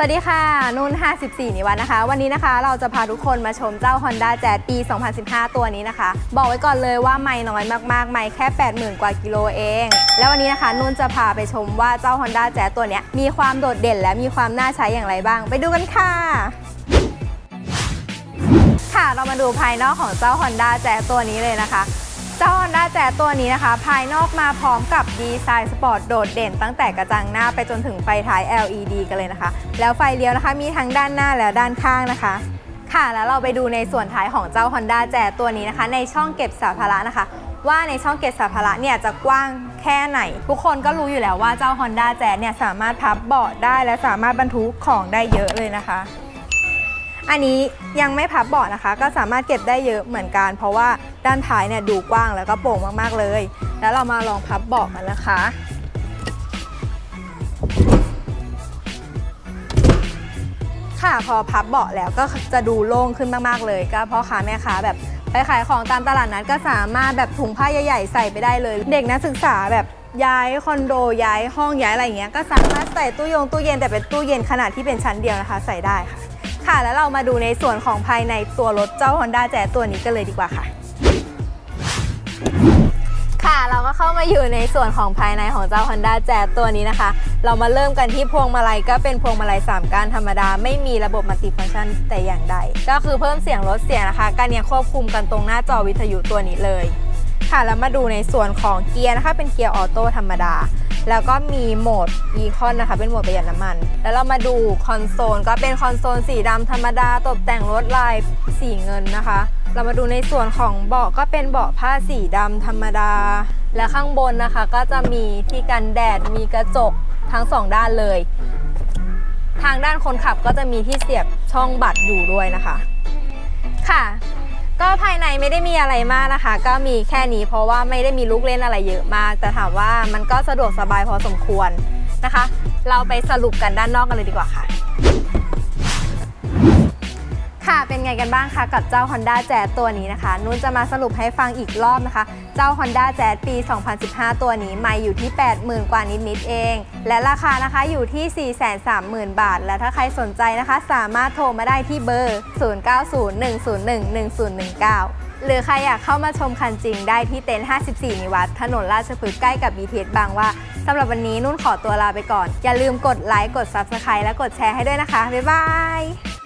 สวัสดีค่ะ นุ่น 54 นิวัฒนนะคะ วันนี้นะคะเราจะพาทุกคนมาชมเจ้า Honda Jazz ปี 2015 ตัวนี้นะคะ บอกไว้ก่อนเลยว่าไม่น้อยมากๆ ไม่แค่ 80,000 กว่ากิโลเอง แล้ววันนี้นะคะ นุ่นจะพาไปชมว่าเจ้า Honda Jazz ตัวนี้มีความโดดเด่นและมีความน่าใช้อย่างไรบ้าง ไปดูกันค่ะค่ะเรามาดูภายนอกของเจ้า Honda Jazz ตัวนี้เลยนะคะ เจ้า Honda Jazz ตัวนี้นะคะ ภายนอกมาพร้อมกับดีไซน์สปอร์ตโดดเด่นตั้งแต่กระจังหน้าไปจนถึงไฟท้าย LED กันเลยนะคะ แล้วไฟเลี้ยวนะคะ มีทั้งด้านหน้าและด้านข้างนะคะค่ะแล้วเราไปดูในส่วนท้ายของเจ้า Honda Jazz ตัวนี้นะคะ ในช่องเก็บสัมภาระนะคะ ว่าในช่องเก็บสัมภาระเนี่ยจะกว้างแค่ไหน ทุกคนก็รู้อยู่แล้วว่าเจ้า Honda Jazz เนี่ยสามารถพับเบาะได้และสามารถบรรทุกของได้เยอะเลยนะคะ อันนี้ยังไม่พับเบาะนะคะ ก็สามารถเก็บได้เยอะเหมือนกัน เพราะว่าด้านท้ายเนี่ยดูกว้างแล้วก็โปร่งมากๆเลย แล้วเรามาลองพับเบาะกันนะคะค่ะพอพับเบาะแล้วก็จะดูโล่งขึ้นมากๆเลย ก็พ่อค้าแม่ค้าแบบไปขายของตามตลาดนัดก็สามารถแบบถุงผ้าใหญ่ๆใส่ไปได้เลย เด็กนักศึกษาแบบย้ายคอนโดย้ายห้องย้ายอะไรอย่างเงี้ยก็สามารถใส่ตู้ยงตู้เย็นแต่เป็นตู้เย็นขนาดที่เป็นชั้นเดียวนะคะ ใส่ได้ค่ะ ค่ะ แล้วเรามาดูในส่วนของภายในตัวรถเจ้า Honda Jazz ตัวนี้กันเลยดีกว่าค่ะค่ะเราก็เข้ามาอยู่ในส่วนของภายในของเจ้า Honda Jazz ตัวนี้นะคะ เรามาเริ่มกันที่พวงมาลัยก็เป็นพวงมาลัย3ก้านธรรมดา ไม่มีระบบมัลติฟังก์ชันแต่อย่างใด ก็คือเพิ่มเสียงลดเสียงนะคะการยังควบคุมกันตรงหน้าจอวิทยุตัวนี้เลย ค่ะแล้วมาดูในส่วนของเกียร์นะคะ เป็นเกียร์ออโต้ธรรมดา แล้วก็มีโหมด e c o n นะคะ เป็นโหมดประหยัดน้ำมัน แล้วเรามาดูคอนโซลก็เป็นคอนโซลสีดำธรรมดาตกแต่งลวดลายสีเงินนะคะ เรามาดูในส่วนของเบาะก็เป็นเบาะผ้าสีดำธรรมดา และข้างบนนะคะก็จะมีที่กันแดดมีกระจกทั้งสองด้านเลย ทางด้านคนขับก็จะมีที่เสียบช่องบัตรอยู่ด้วยนะคะ ค่ะ ก็ภายในไม่ได้มีอะไรมากนะคะ ก็มีแค่นี้เพราะว่าไม่ได้มีลูกเล่นอะไรเยอะมาก แต่ถามว่ามันก็สะดวกสบายพอสมควรนะคะ เราไปสรุปกันด้านนอกกันเลยดีกว่าค่ะ ค่ะ เป็นไงกันบ้างคะกับเจ้า Honda Jazz ตัวนี้นะคะ นุ่นจะมาสรุปให้ฟังอีกรอบนะคะ เจ้า Honda Jazz ปี 2015 ตัวนี้ม่อยู่ที่ 80,000 กว่านิดๆเอง และราคานะคะอยู่ที่ 430,000 บาท และถ้าใครสนใจนะคะ สามารถโทรมาได้ที่เบอร์ 0901011019หรือใครอยากเข้ามาชมคันจริงได้ที่เต็นท์ 54 นิวัตถนนราชพฤกษ์ใกล้กับ BTS บางว่าสำหรับวันนี้นุ่นขอตัวลาไปก่อน อย่าลืมกดไลค์ กด Subscribe และกดแชร์ให้ด้วยนะคะ บ๊ายบาย